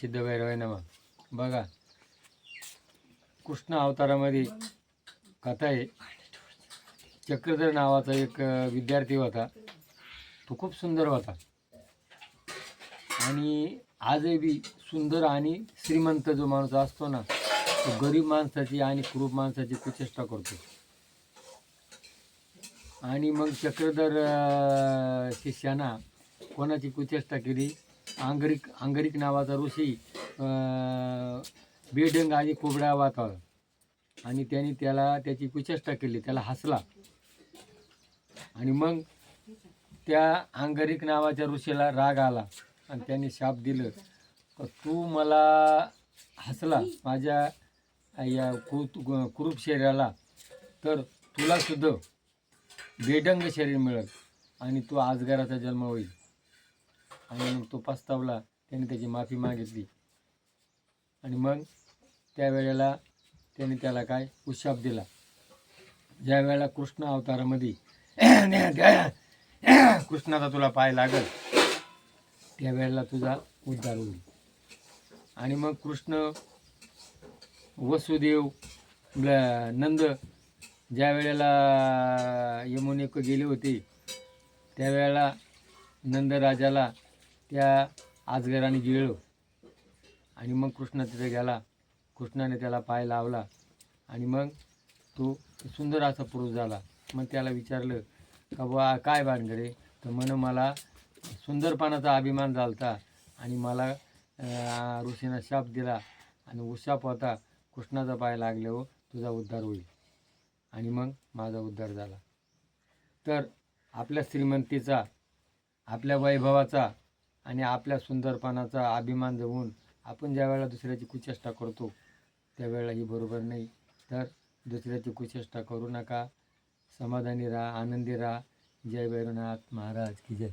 सिद्ध भैरवाय नमा बघा. कृष्ण अवतारामध्ये कथा आहे. चक्रधर नावाचा एक विद्यार्थी होता. तो खूप सुंदर होता. आणि आजही बी सुंदर आणि श्रीमंत जो माणूस असतो ना तो गरीब माणसाची आणि कुरूप माणसाची कुचेष्टा करतो. आणि मग चक्रधर शिष्याना कोणाची कुचेष्टा केली? आंगरिक आंगरिक नावाचा ऋषी बेडंग बेढंग आणि कोबड्या वाताळ आणि त्याने त्याला त्याची कुचेष्टा केली त्याला हसला. आणि मग त्या आंगरिक नावाच्या ऋषीला राग आला आणि त्याने शाप दिलं. तू मला हसला माझ्या या कुत कुरूप शरीराला तर तुला सुद्धा बेडंग शरीर मिळेल आणि तू आजगाराचा जन्म होईल. आणि मग तो पस्तावला. त्याने त्याची माफी मागितली. आणि मग त्यावेळेला त्याने त्याला काय? उशाप दिला. ज्या वेळेला कृष्ण अवतारामध्ये कृष्णाचा तुला पाय लागल त्यावेळेला तुझा उद्धार होईल. आणि मग कृष्ण वसुदेव नंद ज्या वेळेला यमुनेक गेले होते त्यावेळेला नंदराजाला त्या आजगराने गिळलं आणि मग कृष्ण तिथे गेला. कृष्णाने त्याला पाय लावला. आणि मग तो सुंदर असा पुरुष झाला. मग त्याला विचारलं का बा काय भानगडे? तर म्हण मला सुंदरपणाचा अभिमान झालता. आणि मला ऋषीनं शाप दिला. आणि उशाप होता. कृष्णाचा पाय लागल्यावर हो, तुझा उद्धार होईल. आणि मग माझा उद्धार झाला. तर आपल्या श्रीमंतीचा आपल्या वैभवाचा आणि आपल्या सुंदरपणाचा अभिमान जवळून आपण ज्या वेळेला दुसऱ्याची कुचेष्टा करतो त्यावेळेला ही बरोबर नाही. तर दुसऱ्याची कुचेष्टा करू नका. समाधानी राहा आनंदी राहा. जय भैरवनाथ महाराज की जय.